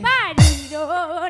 Marido.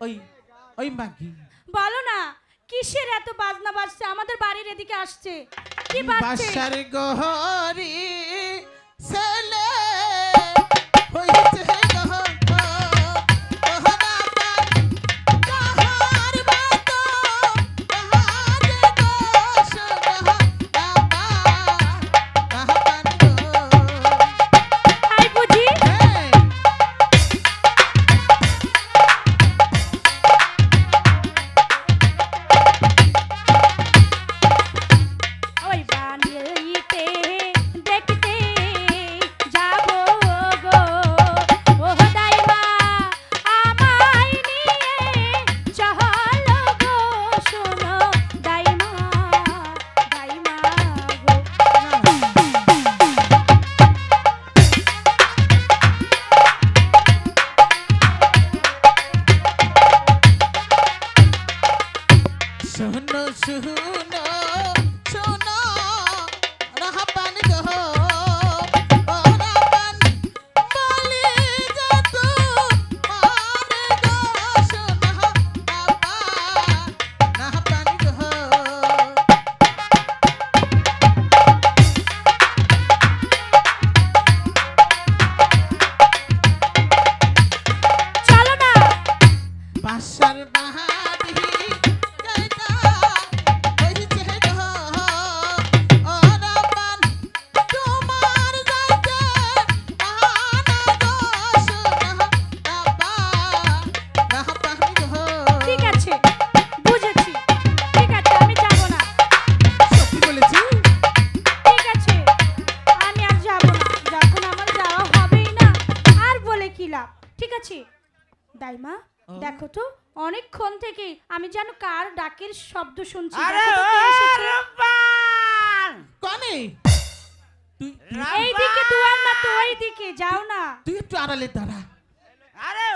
ওই ওই মাগি। বলো না কিসের এত বাজনা বাজছে? আমাদের বাড়ির এদিকে আসছে। কি বাজছে? বাসার গহরি শোনো শোনো শোনো রাহাপান গো pasar ঠিক আছে। দাইমা দেখো তো অনেকক্ষণ থেকে আমি যেন কার ডাকের শব্দ শুনছি। আরে দেখো তো কে এসেছে। রূপবান! কানে তুই এইদিকে দুয়ার তো ওইদিকে যাও না। তুই একটু আড়ালে দাঁড়া। আরে